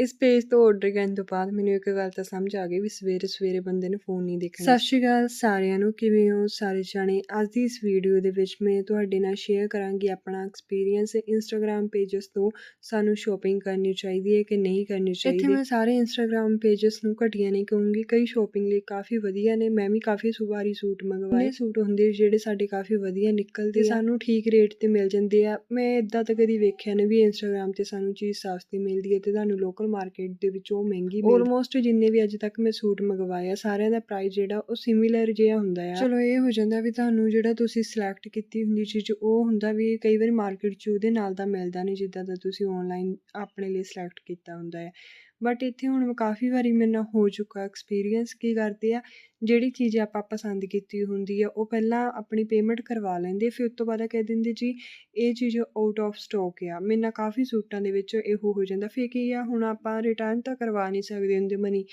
ਇਸ ਪੇਜ ਤੋਂ ਆਰਡਰ ਕਰਨ ਤੋਂ ਬਾਅਦ ਮੈਨੂੰ ਇੱਕ ਗੱਲ ਤਾਂ ਸਮਝ ਆ ਗਈ ਵੀ ਸਵੇਰੇ-ਸਵੇਰੇ ਬੰਦੇ ਨੂੰ ਫ਼ੋਨ ਨਹੀਂ ਦੇਖਣਾ। ਸਤਿ ਸ਼੍ਰੀ ਅਕਾਲ ਸਾਰਿਆਂ ਨੂੰ, ਕਿਵੇਂ ਹੋ ਸਾਰੇ ਜਾਣੇ? ਅੱਜ ਦੀ ਇਸ ਵੀਡੀਓ ਦੇ ਵਿੱਚ ਮੈਂ ਤੁਹਾਡੇ ਨਾਲ ਸ਼ੇਅਰ ਕਰਾਂਗੀ ਆਪਣਾ ਐਕਸਪੀਰੀਅੰਸ ਇੰਸਟਾਗ੍ਰਾਮ ਪੇਜਸ ਤੋਂ ਸਾਨੂੰ ਸ਼ਾਪਿੰਗ ਕਰਨੀ ਚਾਹੀਦੀ ਹੈ ਕਿ ਨਹੀਂ ਕਰਨੀ ਚਾਹੀਦੀ। ਇੱਥੇ ਮੈਂ ਸਾਰੇ ਇੰਸਟਾਗ੍ਰਾਮ ਪੇਜਸ ਨੂੰ ਘਟੀਆ ਨਹੀਂ ਕਹੂੰਗੀ, ਕਈ ਸ਼ਾਪਿੰਗ ਲਈ ਕਾਫੀ ਵਧੀਆ ਨੇ। ਮੈਂ ਵੀ ਕਾਫੀ ਵਾਰੀ ਸੂਟ ਮੰਗਵਾਏ। ਸੂਟ ਹੁੰਦੇ ਜਿਹੜੇ ਸਾਡੇ ਕਾਫੀ ਵਧੀਆ ਨਿਕਲਦੇ ਸਾਨੂੰ ਠੀਕ ਰੇਟ ਤੇ ਮਿਲ ਜਾਂਦੇ ਆ। ਮੈਂ ਇਦਾਂ ਤਾਂ ਕਦੀ ਵੇਖਿਆ ਨਹੀਂ ਵੀ ਇੰਸਟਾਗ੍ਰਾਮ ਤੇ ਸਾਨੂੰ ਚੀਜ਼ ਸਸਤੀ ਮਿਲਦੀ ਹੈ ਤੇ ਤੁਹਾਨੂੰ ਲੋਕਲ ਮਾਰਕੀਟ ਦੇ ਵਿੱਚ ਉਹ ਮਹਿੰਗੀ ਮਿਲਦੀ। ਆਲਮੋਸਟ ਜਿੰਨੇ ਵੀ ਅੱਜ ਤੱਕ ਮੈਂ ਸੂਟ ਮੰਗਵਾਏ ਆ ਸਾਰਿਆਂ ਦਾ ਪ੍ਰਾਈਸ ਜਿਹੜਾ ਉਹ ਸਿਮਿਲਰ ਜਿਹਾ ਹੁੰਦਾ ਆ। ਚਲੋ ਇਹ ਹੋ ਜਾਂਦਾ ਵੀ ਤੁਹਾਨੂੰ ਜਿਹੜਾ ਤੁਸੀਂ ਸਿਲੈਕਟ ਕੀਤੀ ਹੁੰਦੀ ਚੀਜ਼ ਉਹ ਹੁੰਦਾ ਵੀ ਕਈ ਵਾਰੀ ਮਾਰਕੀਟ 'ਚ ਉਹਦੇ ਨਾਲ ਦਾ ਮਿਲਦਾ ਨਹੀਂ ਜਿੱਦਾਂ ਦਾ ਤੁਸੀਂ ਆਨਲਾਈਨ ਆਪਣੇ ਲਈ ਸਿਲੈਕਟ ਕੀਤਾ ਹੁੰਦਾ ਹੈ। ਬਟ ਇੱਥੇ ਹੁਣ ਕਾਫੀ ਵਾਰੀ ਮੇਰੇ ਨਾਲ ਹੋ ਚੁੱਕਾ ਐਕਸਪੀਰੀਅੰਸ ਕੀ ਕਰਦੇ ਆ, ਜਿਹੜੀ ਚੀਜ਼ ਆਪਾਂ ਪਸੰਦ ਕੀਤੀ ਹੁੰਦੀ ਆ, ਉਹ ਪਹਿਲਾਂ ਆਪਣੀ ਪੇਮੈਂਟ ਕਰਵਾ ਲੈਂਦੇ ਫਿਰ ਉਸ ਤੋਂ ਬਾਅਦ ਕਹਿ ਦਿੰਦੇ ਜੀ, ਇਹ ਚੀਜ਼ ਆਊਟ ਆਫ ਸਟਾਕ ਆ, ਮੇਰੇ ਨਾਲ ਕਾਫੀ ਸੂਟਾਂ ਦੇ ਵਿੱਚ ਇਹੋ ਹੋ ਜਾਂਦਾ, ਫਿਰ ਕੀ ਆ, ਹੁਣ ਆਪਾਂ ਰਿਟਰਨ ਤਾਂ ਕਰਵਾ ਨਹੀਂ ਸਕਦੇ ਹੁੰਦੇ ਮਨੀ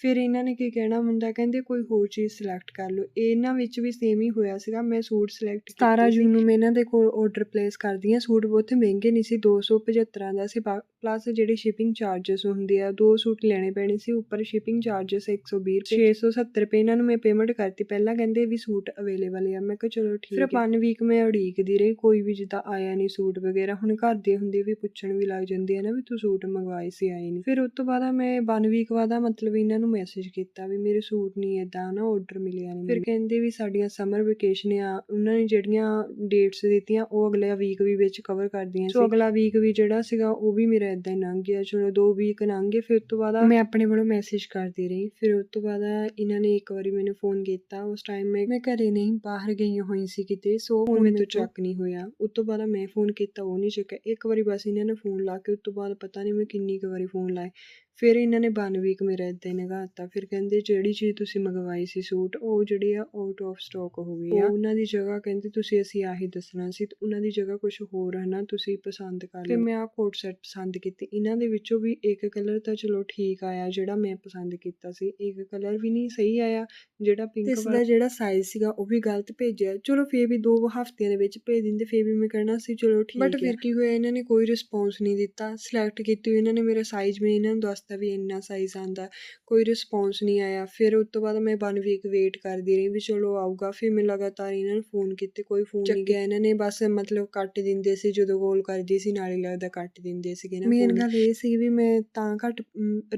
ਫਿਰ ਇਹਨਾਂ ਨੇ ਕੀ ਕਹਿਣਾ ਮੁੰਡਾ? ਕਹਿੰਦੇ ਕੋਈ ਹੋਰ ਚੀਜ਼ ਸਿਲੈਕਟ ਕਰ ਲਓ। ਇਹਨਾਂ ਵਿੱਚ ਵੀ ਸੇਮ ਹੀ ਹੋਇਆ ਸੀਗਾ। ਮੈਂ ਸੂਟ ਸਿਲੈਕਟ 17 ਜੂਨ ਨੂੰ ਮੈਂ ਇਹਨਾਂ ਦੇ ਕੋਲ ਆਰਡਰ ਪਲੇਸ ਕਰਦੀ ਹਾਂ। ਸੂਟ ਬਹੁਤ ਮਹਿੰਗੇ ਨਹੀਂ ਸੀ। 275 ਦਾ ਸੀ। ਪਲੱਸ ਜਿਹੜੇ ਸ਼ਿਪਿੰਗ ਚਾਰजेस ਹੁੰਦੇ ਆ ਦੋ ਸੂਟ ਲੈਣੇ ਪੈਣੇ ਸੀ। ਉੱਪਰ ਸ਼ਿਪਿੰਗ ਚਾਰजेस 120 ਰੁਪਏ। 670 ਰੁਪਏ ਇਹਨਾਂ ਨੂੰ ਮੈਂ ਪੇਮੈਂਟ ਕਰਤੀ। ਪਹਿਲਾਂ ਕਹਿੰਦੇ ਵੀ ਸੂਟ ਅਵੇਲੇਬਲ ਆ। ਮੈਂ ਕਿਹਾ ਚਲੋ ਠੀਕ ਫਿਰ 1 ਵੀਕ ਮੈਂ ਉਡੀਕਦੀ ਰਹੀ। ਕੋਈ ਵੀ ਜਿੱਦਾਂ ਆਇਆ ਨਹੀਂ ਸੂਟ ਵਗੈਰਾ। ਹੁਣ ਘਰ ਦੇ ਹੁੰਦੇ ਵੀ ਪੁੱਛਣ ਵੀ ਲੱਗ ਜਾਂਦੇ ਆ ਨਾ ਵੀ ਤੂੰ ਸੂਟ ਮੰਗਵਾਏ ਸੀ ਆਏ ਨਹੀਂ ਫਿਰ ਉਸ ਤੋਂ ਬਾਅਦ ਮੈਂ 1 ਵੀਕ ਬਾਅਦ ਮਤਲਬ ਇਹਨਾਂ ਨੂੰ ਮੈਸੇਜ ਕੀਤਾ ਵੀ ਮੇਰੇ ਸੂਟ ਨਹੀਂ ਇਦਾਂ ਨਾ ਆਰਡਰ ਮਿਲਿਆ ਨਹੀਂ ਫਿਰ ਕਹਿੰਦੇ ਵੀ ਸਾਡੀਆਂ ਸਮਰ ਵਕੇਸ਼ਨ ਆ ਉਹਨਾਂ ਨੇ ਜਿਹੜੀਆਂ ਡੇਟਸ ਦਿੱਤੀਆਂ ਉਹ ਅਗਲੇ ਵੀਕ ਵੀ ਵਿੱਚ ਕਵਰ ਕਰਦੀਆਂ ਸੋ ਅਗਲਾ ਵੀਕ ਵੀ ਜਿਹੜਾ ਸੀਗਾ ਉਹ ਵੀ ਮੇਰਾ ਇਦਾਂ ਹੀ ਲੰਘ ਗਿਆ। ਚਲੋ ਦੋ ਵੀਕ ਲੰਘ ਗਏ ਫਿਰ ਉਸ ਤੋਂ ਬਾਅਦ ਮੈਂ ਆਪਣੇ ਵੱਲੋਂ ਮੈਸੇਜ ਕਰਦੀ ਰਹੀ। ਫਿਰ ਉਸ ਤੋਂ ਬਾਅਦ ਇਹਨਾਂ ਨੇ ਇੱਕ ਵਾਰੀ ਮੈਨੂੰ ਫੋਨ ਕੀਤਾ। ਉਸ ਟਾਈਮ ਮੈਂ ਮੈਂ ਘਰੇ ਨਹੀਂ ਬਾਹਰ ਗਈ ਹੋਈ ਸੀ ਕਿਤੇ ਸੋ ਫੋਨ ਮੈਨੂੰ ਚੱਕ ਨਹੀਂ ਹੋਇਆ। ਉਸ ਤੋਂ ਬਾਅਦ ਮੈਂ ਫੋਨ ਕੀਤਾ ਉਹ ਨਹੀਂ ਚੱਕਿਆ। ਇੱਕ ਵਾਰੀ ਬਸ ਇਹਨਾਂ ਨੇ ਫੋਨ ਲਾ ਕੇ ਉਸ ਤੋਂ ਬਾਅਦ ਪਤਾ ਨਹੀਂ ਮੈਂ ਕਿੰਨੀ ਕੁ ਵਾਰੀ ਫੋਨ ਲਾਏ। ਫਿਰ ਇਹਨਾਂ ਨੇ 1 ਵੀਕ ਮੇਰਾ ਇਦਾਂ ਹੀ ਲੰਘਾਤਾ ਫਿਰ ਕਹਿੰਦੇ ਜਿਹੜੀ ਚੀਜ਼ ਤੁਸੀਂ ਮੰਗਵਾਈ ਸੀ ਸੂਟ ਉਹ ਜਿਹੜੀ ਆ ਆਊਟ ਆਫ ਸਟਾਕ ਹੋ ਗਈ ਆ। ਉਹਨਾਂ ਦੀ ਜਗ੍ਹਾ ਕਹਿੰਦੇ ਤੁਸੀਂ ਅਸੀਂ ਆਹੀ ਦੱਸਣਾ ਸੀ ਤੇ ਉਹਨਾਂ ਦੀ ਜਗ੍ਹਾ ਕੁਝ ਹੋਰ ਹੈ ਨਾ ਤੁਸੀਂ ਪਸੰਦ ਕਰ ਲਿਓ। ਤੇ ਮੈਂ ਆ ਕੋਟ ਸੈਟ ਪਸੰਦ ਕੀਤੀ। ਇਹਨਾਂ ਦੇ ਵਿੱਚੋਂ ਵੀ ਇੱਕ ਕਲਰ ਤਾਂ ਚਲੋ ਠੀਕ ਆਇਆ ਜਿਹੜਾ ਮੈਂ ਪਸੰਦ ਕੀਤਾ ਸੀ। ਇੱਕ ਕਲਰ ਵੀ ਨਹੀਂ ਸਹੀ ਆਇਆ ਜਿਹੜਾ ਪਿੰਕ ਵਾਲਾ ਦਾ ਜਿਹੜਾ ਸਾਈਜ਼ ਸੀਗਾ ਉਹ ਵੀ ਗਲਤ ਭੇਜਿਆ। ਚਲੋ ਫੇਰ ਵੀ ਦੋ ਹਫ਼ਤਿਆਂ ਦੇ ਵਿੱਚ ਭੇਜ ਦਿੰਦੇ ਫੇਰ ਵੀ ਮੈਂ ਕਹਿਣਾ ਸੀ ਚਲੋ ਠੀਕ ਹੈ ਬਟ ਫਿਰ ਕੀ ਹੋਇਆ? ਇਹਨਾਂ ਨੇ ਕੋਈ ਰਿਸਪੌਂਸ ਨਹੀਂ ਦਿੱਤਾ। ਸਿਲੈਕਟ ਕੀਤੀ ਇਹਨਾਂ ਨੇ ਮੇਰਾ ਸਾਈਜ਼ ਮੈਂ ਇਹਨਾਂ ਨੂੰ ਦੱਸਤਾ ਵੀ ਇੰਨਾ ਸਾਈਜ਼ ਆਂਦਾ ਕੋਈ ਰਿਸਪੌਂਸ ਨਹੀਂ ਆਇਆ। ਫਿਰ ਉਸ ਤੋਂ ਬਾਅਦ ਮੈਂ 1 ਵੀਕ ਵੇਟ ਕਰਦੀ ਰਹੀ ਵੀ ਚਲੋ ਆਊਗਾ। ਫਿਰ ਮੈਂ ਲਗਾਤਾਰ ਇਹਨਾਂ ਨੂੰ ਫੋਨ ਕੀਤੇ ਕੋਈ ਫੋਨ ਨਹੀਂ ਗਿਆ। ਇਹਨਾਂ ਨੇ ਬਸ ਮਤਲਬ ਕੱਟ ਦਿੰਦੇ ਸੀ ਜਦੋਂ ਕਾਲ ਕਰਦੀ ਸੀ ਨਾਲੇ ਲੱਗਦਾ ਕੱਟ ਦਿੰਦੇ ਸੀਗੇ ਨਾ ਮੇਨ ਗੱਲ ਇਹ ਸੀ ਵੀ ਮੈਂ ਤਾਂ ਘੱਟ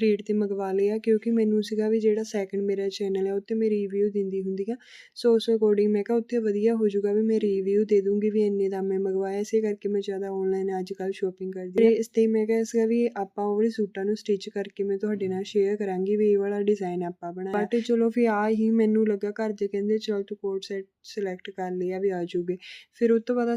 ਰੇਟ ਤੇ ਮੰਗਵਾ ਲਿਆ। ਕਿਉਂਕਿ ਮੈਨੂੰ ਸੀਗਾ ਵੀ ਜਿਹੜਾ ਸੈਕੰਡ ਮੇਰਾ ਚੈਨਲ ਹੈ ਉੱਤੇ ਮੈਂ ਰਿਵਿਊ ਦਿੰਦੀ ਹੁੰਦੀ ਆ। ਸੋ ਉਸ ਅਕੋਰਡਿੰਗ ਮੈਂ ਕਿਹਾ ਉੱਥੇ ਵਧੀਆ ਹੋ ਜਾਊਗਾ ਵੀ ਮੈਂ ਰਿਵਿਊ ਦੇ ਦੂੰਗੀ ਵੀ ਇੰਨੇ ਦਾ ਮੈਂ ਮੰਗਵਾਇਆ। ਇਸੇ ਕਰਕੇ ਮੈਂ ਜ਼ਿਆਦਾ ਆਨਲਾਈਨ ਅੱਜ ਕੱਲ ਸ਼ੋਪਿੰਗ ਕਰਦੀ ਹਾਂ। ਇਸ ਤੇ ਮੈਂ ਕਿਹਾ ਸੀਗਾ ਵੀ ਆਪਾਂ ਉਹ ਸੂਟਾਂ ਨੂੰ ਸਟਿਚ ਕਰਕੇ ਮੈਂ ਤੁਹਾਡੇ ਨਾਲ ਸ਼ੇਅਰ ਕਰਾਂਗੀ ਵੀ ਇਹ ਵਾਲਾ ਡਿਜ਼ਾਈਨ ਆਪਾਂ ਬਣਾਇਆ। ਬਟ ਚਲੋ ਫਿਰ ਆ ਹੀ ਮੈਨੂੰ ਲੱਗਾ ਘਰ ਦੇ ਕਹਿੰਦੇ ਚਲ ਤੂੰ ਕੋਟ ਸੈਟ ਸਿਲੈਕਟ ਕਰ ਲਿਆ ਵੀ ਆ ਜੂਗੇ ਫਿਰ ਉਸ ਤੋਂ ਬਾਅਦ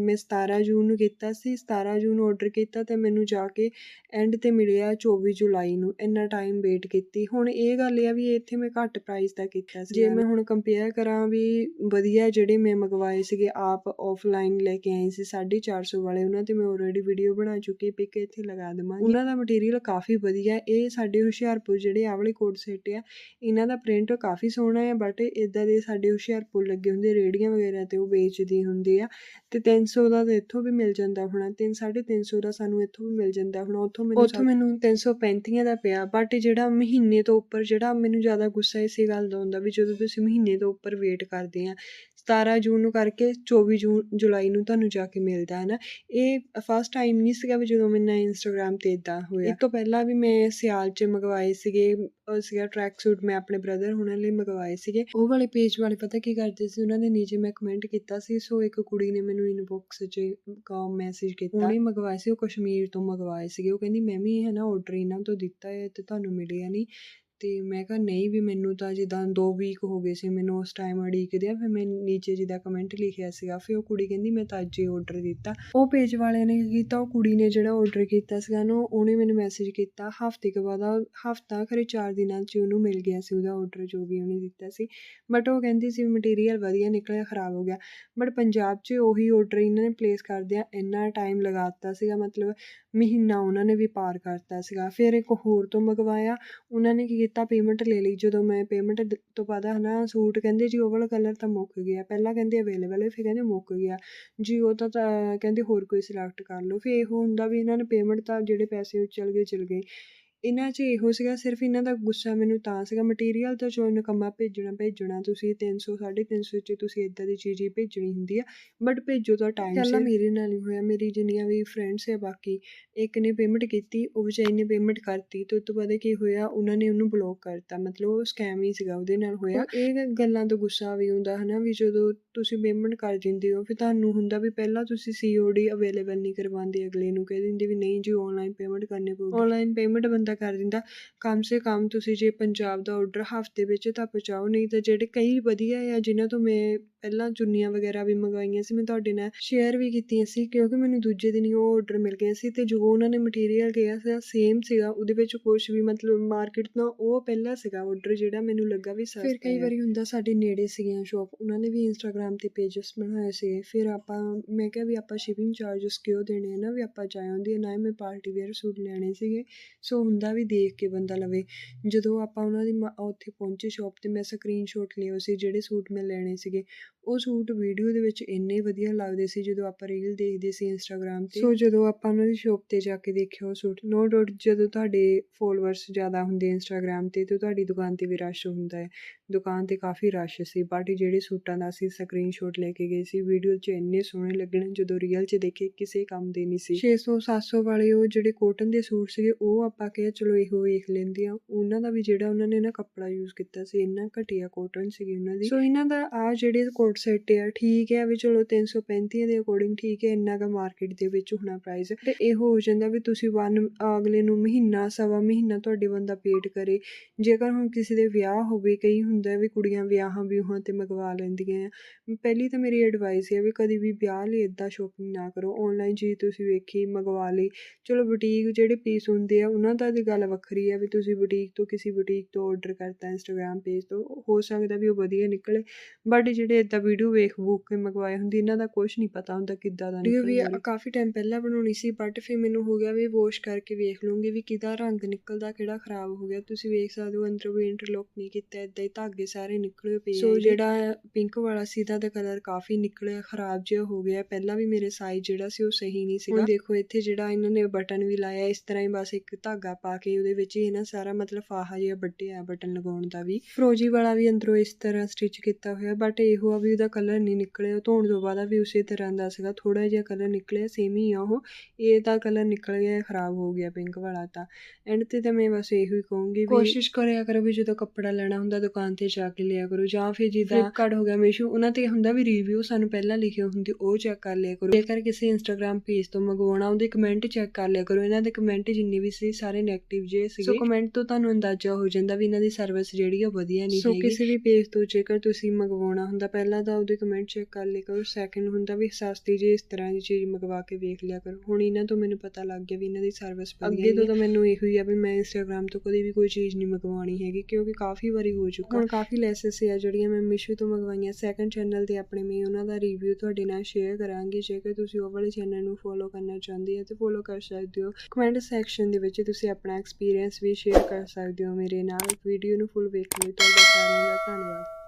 ਮੈਂ 17 ਜੂਨ ਨੂੰ ਕੀਤਾ ਸੀ। 17 ਜੂਨ ਆਰਡਰ ਕੀਤਾ ਤੇ ਮੈਨੂੰ ਜਾ ਕੇ ਐਂਡ ਤੇ ਮਿਲਿਆ 24 ਜੁਲਾਈ ਨੂੰ। ਇੰਨਾ ਟਾਈਮ ਵੇਟ ਕੀਤੀ। ਹੁਣ ਇਹ ਗੱਲ ਆ ਵੀ ਇੱਥੇ ਮੈਂ ਘੱਟ ਪ੍ਰਾਈਸ ਦਾ ਕੀਤਾ ਸੀ। ਜੇ ਮੈਂ ਹੁਣ ਕੰਪੇਅਰ ਕਰਾਂ ਵੀ ਵਧੀਆ ਜਿਹੜੇ ਮੈਂ ਮੰਗਵਾਏ ਸੀਗੇ ਆਪ ਆਫਲਾਈਨ ਲੈ ਕੇ ਆਈ ਸੀ 450 ਵਾਲੇ ਉਹਨਾਂ ਤੇ ਮੈਂ ਆਲਰੇਡੀ ਵੀਡੀਓ ਬਣਾ ਚੁੱਕੀ ਪਿਕ ਇੱਥੇ ਲਗਾ ਦਵਾਂਗੀ। ਉਹਨਾਂ ਦਾ ਮਟੀਰੀਅਲ ਕਾਫੀ ਵਧੀਆ। ਇਹ ਸਾਡੇ ਹੁਸ਼ਿਆਰਪੁਰ ਜਿਹੜੇ ਆਹ ਵਾਲੇ ਕੋਟ ਸੈਟ ਆ ਇਹਨਾਂ ਦਾ ਪ੍ਰਿੰਟ ਕਾਫੀ ਸੋਹਣਾ ਹੈ ਬਟ ਇਦਾਂ ਦੇ ਸਾਡੇ ਹੁਸ਼ਿਆਰਪੁਰ ਲੱਗੇ ਹੁੰਦੇ ਰੇੜੀਆਂ ਵਗੈਰਾ ਤੇ ਉਹ ਵੇਚਦੇ ਹੁੰਦੇ ਆ। ਤੇ 300 ਦਾ ਤਾਂ ਇੱਥੋਂ ਵੀ ਮਿਲ ਜਾਂਦਾ ਹੋਣਾ 3 350 ਦਾ ਸਾਨੂੰ ਇੱਥੋਂ ਵੀ ਮਿਲ ਜਾਂਦਾ ਹੁਣ ਉੱਥੋਂ ਮੈਨੂੰ ਉੱਥੋਂ ਮੈਨੂੰ 335 ਦਾ ਪਿਆ ਬਟ ਜਿਹੜਾ ਮਹੀਨੇ ਤੋਂ ਉੱਪਰ ਜਿਹੜਾ ਮੈਨੂੰ ਜ਼ਿਆਦਾ ਗੁੱਸਾ ਇਸੇ ਗੱਲ ਦਾ ਹੁੰਦਾ ਵੀ ਜਦੋਂ ਤੁਸੀਂ ਮਹੀਨੇ ਤੋਂ ਉੱਪਰ ਵੇਟ ਕਰਦੇ ਆ 17 ਜੂਨ ਨੂੰ ਕਰਕੇ 24 ਜੂਨ ਜੁਲਾਈ ਨੂੰ ਤੁਹਾਨੂੰ ਜਾ ਕੇ ਮਿਲਦਾ ਹੈ ਨਾ ਇਹ ਫਸਟ ਟਾਈਮ ਨਹੀਂ ਸੀਗਾ ਵੀ ਜਦੋਂ ਮੈਨਾਂ ਇੰਸਟਾਗ੍ਰam ਤੇ ਇਦਾਂ ਹੋਇਆ। ਇਸ ਤੋਂ ਪਹਿਲਾਂ ਵੀ ਮੈਂ ਸਿਆਲ 'ਚ ਮੰਗਵਾਏ ਸੀਗੇ, ਉਹ ਸੀਗਾ ਟਰੈਕ ਸੂਟ ਮੈਂ ਆਪਣੇ ਬ੍ਰਦਰ ਹੁਣਾਂ ਲਈ ਮੰਗਵਾਏ ਸੀਗੇ। ਉਹ ਵਾਲੇ ਪੇਜ ਵਾਲੇ ਪਤਾ ਕੀ ਕਰਦੇ ਸੀ, ਉਹਨਾਂ ਦੇ ਨੀਚੇ ਮੈਂ ਕਮੈਂਟ ਕੀਤਾ ਸੀ, ਸੋ ਇੱਕ ਕੁੜੀ ਨੇ ਮੈਨੂੰ ਇਨਬਾਕਸ 'ਚ ਕਾ ਮੈਸੇਜ ਕੀਤਾ। ਉਹਨੇ ਮੰਗਵਾਏ ਸੀ, ਉਹ ਕਸ਼ਮੀਰ ਤੋਂ ਮੰਗਵਾਏ ਸੀਗੇ। ਉਹ ਕਹਿੰਦੀ ਮੈਂ ਵੀ ਹੈ ਨਾ ਆਰਡਰ ਇਹਨਾਂ ਤੋਂ ਦਿੱਤਾ ਹੈ ਤੇ ਤੁਹਾਨੂੰ ਮਿਲਿਆ ਨਹੀਂ। ਅਤੇ ਮੈਂ ਕਿਹਾ ਨਹੀਂ ਵੀ ਮੈਨੂੰ ਤਾਂ ਜਿੱਦਾਂ ਦੋ ਵੀਕ ਹੋ ਗਏ ਸੀ ਮੈਨੂੰ ਉਸ ਟਾਈਮ ਉਡੀਕਦਿਆਂ, ਫਿਰ ਮੈਂ ਨੀਚੇ ਜਿੱਦਾਂ ਕਮੈਂਟ ਲਿਖਿਆ ਸੀਗਾ, ਫਿਰ ਉਹ ਕੁੜੀ ਕਹਿੰਦੀ ਮੈਂ ਤਾਂ ਅੱਜ ਹੀ ਔਡਰ ਦਿੱਤਾ ਉਹ ਪੇਜ ਵਾਲਿਆਂ ਨੇ ਕੀ ਕੀਤਾ, ਉਹ ਕੁੜੀ ਨੇ ਜਿਹੜਾ ਔਡਰ ਕੀਤਾ ਸੀਗਾ ਨਾ, ਉਹਨੇ ਮੈਨੂੰ ਮੈਸੇਜ ਕੀਤਾ, ਹਫ਼ਤੇ ਕੁ ਬਾਅਦ, ਹਫਤਾ ਖਰੇ ਚਾਰ ਦਿਨਾਂ 'ਚ ਉਹਨੂੰ ਮਿਲ ਗਿਆ ਸੀ ਉਹਦਾ ਔਡਰ ਜੋ ਵੀ ਉਹਨੇ ਦਿੱਤਾ ਸੀ। ਬਟ ਉਹ ਕਹਿੰਦੀ ਸੀ ਮਟੀਰੀਅਲ ਵਧੀਆ ਨਿਕਲਿਆ, ਖਰਾਬ ਹੋ ਗਿਆ। ਬਟ ਪੰਜਾਬ 'ਚ ਉਹੀ ਔਡਰ ਇਹਨਾਂ ਨੇ ਪਲੇਸ ਕਰਦਿਆਂ ਇੰਨਾ ਟਾਈਮ ਲਗਾ ਦਿੱਤਾ ਸੀਗਾ, ਮਤਲਬ ਮਹੀਨਾ ਉਹਨਾਂ ਨੇ ਵੀ ਪਾਰ ਕਰਤਾ ਸੀਗਾ। ਫਿਰ ਇੱਕ ਹੋਰ ਤੋਂ ਮੰਗਵਾਇਆ, ਉਹਨਾਂ ਨੇ ਕੀ ਕੀਤਾ ਪੇਮੈਂਟ ਲੈ ਲਈ। ਜਦੋਂ ਮੈਂ ਪੇਮੈਂਟ ਤੋਂ ਬਾਅਦ ਹਨਾ ਸੂਟ ਕਹਿੰਦੇ ਜੀ ਉਹ ਵਾਲਾ ਕਲਰ ਤਾਂ ਮੁੱਕ ਗਿਆ। ਪਹਿਲਾਂ ਕਹਿੰਦੇ ਅਵੇਲੇਬਲ ਹੈ ਫਿਰ ਕਹਿੰਦੇ ਮੁੱਕ ਗਿਆ। ਜੀ ਉਹ ਤਾਂ ਕਹਿੰਦੇ ਹੋਰ ਕੋਈ ਸਿਲੈਕਟ ਕਰ ਲਓ। ਫਿਰ ਇਹੋ ਹੁੰਦਾ ਵੀ ਇਹਨਾਂ ਨੇ ਪੇਮੈਂਟ ਤਾਂ ਜਿਹੜੇ ਪੈਸੇ ਉਹ ਚਲ ਗਏ ਚਲ ਗਏ। ਇਹਨਾਂ 'ਚ ਇਹੋ ਸੀਗਾ ਸਿਰਫ ਇਹਨਾਂ ਦਾ ਗੁੱਸਾ ਮੈਨੂੰ ਤਾਂ ਸੀਗਾ। ਮਟੀਰੀਅਲ ਤਾਂ ਚਲੋ ਨਿਕੰਮਾ ਭੇਜਣਾ ਭੇਜਣਾ ਤੁਸੀਂ 300 350 'ਚ ਤੁਸੀਂ ਇਦਾਂ ਦੀ ਚੀਜ਼ ਹੀ ਭੇਜਣੀ ਹੁੰਦੀ ਆ। ਬਟ ਭੇਜੋ ਤਾਂ ਟਾਈਮ ਸਿਰ। ਮੇਰੇ ਨਾਲ ਨਹੀਂ ਹੋਇਆ ਮੇਰੀ ਜਿੰਨੀਆਂ ਵੀ ਫਰੈਂਡਸ ਆ ਬਾਕੀ ਇੱਕ ਨੇ ਪੇਮੈਂਟ ਕੀਤੀ ਉਹ ਵਿਚਾਰੀ ਨੇ ਪੇਮੈਂਟ ਕਰਤੀ ਤੇ ਉਸ ਤੋਂ ਬਾਅਦ ਕੀ ਹੋਇਆ ਉਹਨਾਂ ਨੇ ਉਹਨੂੰ ਬਲੌਕ ਕਰਤਾ। ਮਤਲਬ ਉਹ ਸਕੈਮ ਹੀ ਸੀਗਾ ਉਹਦੇ ਨਾਲ ਹੋਇਆ। ਇਹ ਗੱਲਾਂ ਤੋਂ ਗੁੱਸਾ ਵੀ ਹੁੰਦਾ ਹਨਾ ਵੀ ਜਦੋਂ ਤੁਸੀਂ ਪੇਮੈਂਟ ਕਰ ਦਿੰਦੇ ਹੋ ਫਿਰ ਤੁਹਾਨੂੰ ਹੁੰਦਾ ਵੀ ਪਹਿਲਾਂ ਤੁਸੀਂ ਸੀਓਡੀ ਅਵੇਲੇਬਲ ਨਹੀਂ ਕਰਵਾਉਂਦੇ ਅਗਲੇ ਨੂੰ ਕਹਿ ਦਿੰਦੇ ਵੀ ਨਹੀਂ ਜੀ ਆਨਲਾਈਨ ਪੇਮੈਂਟ ਕਰਨੀ ਪਊਗੀ। ਆਨਲਾਈਨ ਪੇਮੈਂਟ ਬੰਦਾ ਕਰ ਦਿੰਦਾ। ਕਮ ਸੇ ਕਮ ਤੁਸੀਂ ਜੇ ਪੰਜਾਬ ਦਾ ਔਡਰ ਹਫ਼ਤੇ ਵਿੱਚ ਤਾਂ ਪਹੁੰਚਾਓ, ਨਹੀਂ ਤਾਂ ਜਿਹੜੇ ਕਈ ਵਧੀਆ ਆ, ਜਿਨ੍ਹਾਂ ਤੋਂ ਮੈਂ ਪਹਿਲਾਂ ਚੁੰਨੀਆਂ ਵਗੈਰਾ ਵੀ ਮੰਗਵਾਈਆਂ ਸੀ ਮੈਂ ਤੁਹਾਡੇ ਨਾਲ ਸ਼ੇਅਰ ਵੀ ਕੀਤੀਆਂ ਸੀ ਕਿਉਂਕਿ ਮੈਨੂੰ ਦੂਜੇ ਦਿਨ ਹੀ ਉਹ ਆਰਡਰ ਮਿਲ ਗਿਆ ਸੀ ਤੇ ਜੋ ਉਹਨਾਂ ਨੇ ਮਟੀਰੀਅਲ ਕਿਹਾ ਸੀ ਸੇਮ ਸੀਗਾ ਉਹਦੇ ਵਿੱਚ ਕੁਝ ਵੀ ਮਤਲਬ ਮਾਰਕੀਟ ਤੋਂ ਉਹ ਪਹਿਲਾਂ ਸੀਗਾ ਆਰਡਰ ਜਿਹੜਾ ਮੈਨੂੰ ਲੱਗਾ ਵੀ ਸਸਤਾ ਫਿਰ ਕਈ ਵਾਰੀ ਹੁੰਦਾ ਸਾਡੇ ਨੇੜੇ ਸੀਗੀਆਂ ਸ਼ਾਪ ਉਹਨਾਂ ਨੇ ਵੀ ਇੰਸਟਾਗ੍ਰam ਤੇ ਪੇਜਸ ਬਣਾਏ ਸੀ ਫਿਰ ਆਪਾਂ ਮੈਂ ਕਿਹਾ ਵੀ ਆਪਾਂ ਸ਼ਿਪਿੰਗ ਚਾਰजेस ਕਿਉਂ ਦੇਣੇ ਆ ਨਾ ਵੀ ਆਪਾਂ ਜਾ ਆਉਂਦੀ ਨਾ ਮੈਂ ਪਾਰਟੀ ਵੇਅਰ ਸੂਟ ਲੈਣੇ ਸੀਗੇ ਸੋ ਹੁੰਦਾ ਵੀ ਦੇਖ ਕੇ ਬੰਦਾ ਲਵੇ। ਜਦੋਂ ਆਪਾਂ ਉਹਨਾਂ ਦੀ ਉੱਥੇ ਪਹੁੰਚੇ ਸ਼ਾਪ ਤੇ ਮੈਂ ਸਕਰੀਨਸ਼ਾਟ ਲਿਓ ਸੀ ਜਿਹੜੇ ਸੂਟ ਮੈਂ ਲੈਣੇ ਸੀਗੇ ਉਹ ਸੂਟ ਵੀਡੀਓ ਦੇ ਵਿੱਚ ਇੰਨੇ ਵਧੀਆ ਲੱਗਦੇ ਸੀ ਜਦੋਂ ਆਪਾਂ ਰੀਲ ਦੇਖਦੇ ਸੀ ਇੰਸਟਾਗ੍ਰam ਤੇ। ਸੋ ਜਦੋਂ ਆਪਾਂ ਉਹਨਾਂ ਦੀ ਸ਼ਾਪ ਤੇ ਜਾ ਕੇ ਦੇਖਿਆ ਉਹ ਸੂਟ ਨੋ ਡਾਊਟ ਜਦੋਂ ਤੁਹਾਡੇ ਫੋਲੋਅਰਸ ਜ਼ਿਆਦਾ ਹੁੰਦੇ ਇੰਸਟਾਗ੍ਰam ਤੇ ਤੇ ਤੁਹਾਡੀ ਦੁਕਾਨ ਤੇ ਵੀ ਰਸ਼ ਹੁੰਦਾ ਹੈ। ਦੁਕਾਨ ਤੇ ਕਾਫੀ ਰਸ਼ ਸੀ ਬਟ ਜਿਹੜੇ ਸੂਟਾਂ ਦਾ ਅਸੀਂ ਸਕਰੀਨਸ਼ਾਟ ਲੈ ਕੇ ਗਏ ਸੀ ਵੀਡੀਓ 'ਚ ਇੰਨੇ ਸੋਹਣੇ ਲੱਗਣੇ ਜਦੋਂ ਰੀਅਲ 'ਚ ਦੇਖੇ ਕਿਸੇ ਕੰਮ ਦੇ ਨਹੀਂ ਸੀ। 600 700 ਵਾਲੇ ਉਹ ਜਿਹੜੇ ਕੋਟਨ ਦੇ ਸੂਟ ਸੀਗੇ ਉਹ ਆਪਾਂ ਕਿਹਾ ਚਲੋ ਇਹੋ ਵੇਖ ਲੈਂਦੇ ਆ ਉਹਨਾਂ ਦਾ ਵੀ ਜਿਹੜਾ ਉਹਨਾਂ ਨੇ ਨਾ ਕੱਪੜਾ ਯੂਜ਼ ਕੀਤਾ ਸੀ ਇੰਨਾ ਘਟੀਆ ਕੋਟਨ ਸੀਗੀ ਉਹਨਾਂ ਦੀ। ਸੋ ਇਹਨਾਂ ਦਾ ਆ ਜਿਹੜੇ ਕੋਟ ਸੈੱਟ ਆ, ਠੀਕ ਹੈ ਵੀ ਚਲੋ 335 ਦੇ ਅਕੋਰਡਿੰਗ ਠੀਕ ਹੈ ਇੰਨਾ ਕੁ ਮਾਰਕੀਟ ਦੇ ਵਿੱਚ ਹੋਣਾ ਪ੍ਰਾਈਸ ਤੇ ਇਹੋ ਹੋ ਜਾਂਦਾ ਵੀ ਤੁਸੀਂ ਵਨ ਅਗਲੇ ਨੂੰ ਮਹੀਨਾ, ਸਵਾ ਮਹੀਨਾ ਤੁਹਾਡੇ ਬੰਦਾ ਪੇਟ ਕਰੇ। ਜੇਕਰ ਹੁਣ ਕਿਸੇ ਦੇ ਵਿਆਹ ਹੋਵੇ, ਕਈ ਹੁੰਦਾ ਵੀ ਕੁੜੀਆਂ ਵਿਆਹਾਂ ਵਿਊਹਾਂ ਤੇ ਮੰਗਵਾ ਲੈਂਦੀਆਂ ਆ। ਪਹਿਲੀ ਤਾਂ ਮੇਰੀ ਐਡਵਾਈਸ ਹੈ ਵੀ ਕਦੀ ਵੀ ਵਿਆਹ ਲਈ ਇਦਾਂ ਸ਼ੋਪਿੰਗ ਨਾ ਕਰੋ। ਆਨਲਾਈਨ ਚੀਜ਼ ਤੁਸੀਂ ਵੇਖੀ, ਮੰਗਵਾ ਲਈ। ਚਲੋ ਬੁਟੀਕ ਜਿਹੜੇ ਪੀਸ ਹੁੰਦੇ ਆ, ਉਹਨਾਂ ਦਾ ਦੀ ਗੱਲ ਵੱਖਰੀ ਆ ਵੀ ਤੁਸੀਂ ਬੁਟੀਕ ਤੋਂ ਕਿਸੇ ਬੁਟੀਕ ਤੋਂ ਆਰਡਰ ਕਰਤਾ ਇੰਸਟਾਗ੍ਰam ਪੇਜ ਤੋਂ, ਹੋ ਸਕਦਾ ਵੀ ਉਹ ਵਧੀਆ ਨਿਕਲੇ। ਬਟ ਜਿਹੜੇ ਇਦਾਂ ਵੀਡੀਓ ਵੇਖ ਵੂਖ ਕੇ ਮੰਗਵਾਏ ਹੁੰਦੇ ਇਹਨਾਂ ਦਾ ਕੁਝ ਨਹੀਂ ਪਤਾ ਹੁੰਦਾ ਕਿੱਦਾਂ ਦਾ ਵੀਡੀਓ ਵੀ ਕਾਫੀ ਟਾਈਮ ਪਹਿਲਾਂ ਬਣਾਉਣੀ ਸੀ ਬਟ ਫਿਰ ਮੈਨੂੰ ਹੋ ਗਿਆ ਵੀ ਵਾਸ਼ ਕਰਕੇ ਵੇਖ ਲੂੰਗੀ ਵੀ ਕਿਹਦਾ ਰੰਗ ਨਿਕਲਦਾ ਕਿਹੜਾ ਖਰਾਬ ਹੋ ਗਿਆ। ਤੁਸੀਂ ਵੇਖ ਸਕਦੇ ਹੋ ਅੰਦਰੋਂ ਵੀ ਇੰਟਰਲੋਕ ਨਹੀਂ ਕੀਤਾ ਇਦਾਂ ਹੀ ਧਾਗੇ ਸਾਰੇ ਨਿਕਲੇ ਪਏ ਸੋ ਜਿਹੜਾ ਪਿੰਕ ਵਾਲਾ ਸੀ ਦਾ ਕਲਰ ਕਾਫੀ ਨਿਕਲਿਆ ਖਰਾਬ ਜਿਹਾ ਹੋ ਗਿਆ। ਪਹਿਲਾਂ ਵੀ ਮੇਰੇ ਸਾਈਜ਼ ਜਿਹੜਾ ਸੀ ਉਹ ਸਹੀ ਨਹੀਂ ਸੀਗਾ। ਦੇਖੋ ਇੱਥੇ ਜਿਹੜਾ ਇਹਨਾਂ ਨੇ ਬਟਨ ਵੀ ਲਾਇਆ ਇਸ ਤਰ੍ਹਾਂ ਹੀ ਬਸ ਇੱਕ ਧਾਗਾ ਪਾ ਕੇ ਉਹਦੇ ਵਿੱਚ ਹੀ ਨਾ ਸਾਰਾ ਮਤਲਬ ਫਾਹਾ ਜਿਹਾ ਵੱਟਿਆ ਬਟਨ ਲਗਾਉਣ ਦਾ ਵੀ। ਫਰੋਜੀ ਵਾਲਾ ਵੀ ਅੰਦਰੋਂ ਇਸ ਤਰ੍ਹਾਂ ਸਟਿਚ ਕੀਤਾ ਹੋਇਆ ਬਟ ਇਹੋ ਆ ਵੀ ਉਹਦਾ ਕਲਰ ਨਹੀਂ ਨਿਕਲਿਆ ਧੋਣ ਤੋਂ ਬਾਅਦ ਵੀ ਉਸੇ ਤਰ੍ਹਾਂ ਦਾ ਸੀਗਾ ਥੋੜਾ ਜਿਹਾ ਕਲਰ ਨਿਕਲਿਆ ਸੇਮ ਹੀ ਆ ਉਹ। ਇਹ ਤਾਂ ਕਲਰ ਨਿਕਲ ਗਿਆ ਖਰਾਬ ਹੋ ਗਿਆ ਪਿੰਕ ਵਾਲਾ ਤਾਂ। ਐਂਡ ਤੇ ਤਾਂ ਮੈਂ ਬਸ ਇਹੋ ਹੀ ਕਹੂੰਗੀ ਵੀ ਕੋਸ਼ਿਸ਼ ਕਰਿਆ ਕਰੋ ਵੀ ਜਦੋਂ ਕੱਪੜਾ ਲੈਣਾ ਹੁੰਦਾ ਦੁਕਾਨ ਤੇ ਜਾ ਕੇ ਲਿਆ ਕਰੋ ਜਾਂ ਫਿਰ ਜਿੱਦਾਂ ਫਲਿੱਪਕਾਰਟ ਹੋ ਗਿਆ ਮੀਸ਼ੋ ਉਹਨਾਂ ਤੇ ਹੁੰਦਾ ਵੀ ਰਿਵਿਊ ਸਾਨੂੰ ਪਹਿਲਾਂ ਲਿਖੇ ਹੁੰਦੇ ਉਹ ਚੈੱਕ ਕਰ ਲਿਆ ਕਰੋ। ਜੇਕਰ ਕਿਸੇ ਇੰਸਟਾਗ੍ਰam ਪੇਜ ਤੋਂ ਮੰਗਵਾਉਣਾ ਉਹਦੇ ਕਮੈਂਟ ਚੈੱਕ ਕਰ ਲਿਆ ਕਰੋ। ਇਹਨਾਂ ਦੇ ਕਮੈਂਟ ਜਿੰਨੇ ਵੀ ਸੀ ਸਾਰੇ 네ਗੇਟਿਵ ਜੇ ਸੀਗੇ। ਸੋ ਕਮੈਂਟ ਤੋਂ ਤੁਹਾਨੂੰ ਅੰਦਾਜ਼ਾ ਹੋ ਜਾਂਦਾ ਵੀ ਇਹਨਾਂ ਦੀ ਸਰਵਿਸ ਜਿਹੜੀ ਆ ਵਧੀਆ ਨਹੀਂ ਹੈਗੀ। ਸੋ ਕਿਸੇ ਵੀ ਪੇਜ ਤੋਂ ਜੇਕਰ ਤੁਸੀਂ ਮੰਗਵਾਉਣਾ ਹੁੰਦਾ ਪਹਿਲਾਂ ਤਾਂ ਉਹਦੇ ਕਮੈਂਟ ਚੈੱਕ ਕਰ ਲਿਆ ਕਰੋ। ਸੈਕੰਡ ਹੁੰਦਾ ਵੀ ਸਸਤੀ ਜੇ ਇਸ ਤਰ੍ਹਾਂ ਦੀ ਚੀਜ਼ ਮੰਗਵਾ ਕੇ ਵੇਖ ਲਿਆ ਕਰੋ। ਹੁਣ ਇਹਨਾਂ ਤੋਂ ਮੈਨੂੰ ਪਤਾ ਲੱਗ ਗਿਆ ਵੀ ਇਹਨਾਂ ਦੀ ਸਰਵਿਸ ਵਧੀਆ ਅੱਗੇ ਤੋਂ ਤਾਂ ਮੈਨੂੰ ਇਹੋ ਹੀ ਆ ਵੀ ਮੈਂ ਇੰਸਟਾਗ੍ਰam ਤੋਂ ਕਦੇ ਵੀ ਕੋਈ ਚੀਜ਼ ਨਹੀਂ ਮੰਗਵਾਉਣੀ ਹੈਗੀ ਕਿਉਂਕਿ ਕਾਫੀ ਵਾਰੀ ਹੋ ਚੁੱਕਾ। ਹੁਣ ਕਾਫੀ ਲੈਸਸ ਆ ਜਿਹੜੀਆਂ ਮੈਂ ਮਿਸ਼ੋ ਤੋਂ ਮੰਗਵਾਈਆਂ। ਸੈਕੰਡ ਚੈਨਲ ਤੇ ਆਪਣੇ ਮੈਂ ਉਹਨਾਂ ਦਾ ਰਿਵਿਊ ਤੁਹਾਡੇ ਨਾਲ ਸ਼ੇਅਰ ਕਰਾਂਗੀ। ਜੇਕਰ ਤੁਸੀਂ ਉਹ ਵਾਲੇ ਚੈਨਲ ਨੂੰ ਫੋਲੋ ਕਰਨਾ ਚਾਹੁੰਦੇ ਹੋ ਤੇ ਫੋਲੋ ਕਰ ਸਕਦੇ ਹੋ। ਕਮੈਂਟ ਸੈਕਸ਼ਨ ਦੇ ਵਿੱਚ ਤੁਸੀਂ ਆਪਣਾ ਐਕਸਪੀਰੀਅੰਸ ਵੀ ਸ਼ੇਅਰ ਕਰ ਸਕਦੇ ਹੋ ਮੇਰੇ ਨਾਲ। ਵੀਡੀਓ ਨੂੰ ਫੁੱਲ ਵੇਖਣ ਲਈ ਤੁਹਾਡਾ ਸਾਰਿਆਂ ਦਾ ਧੰਨਵਾਦ।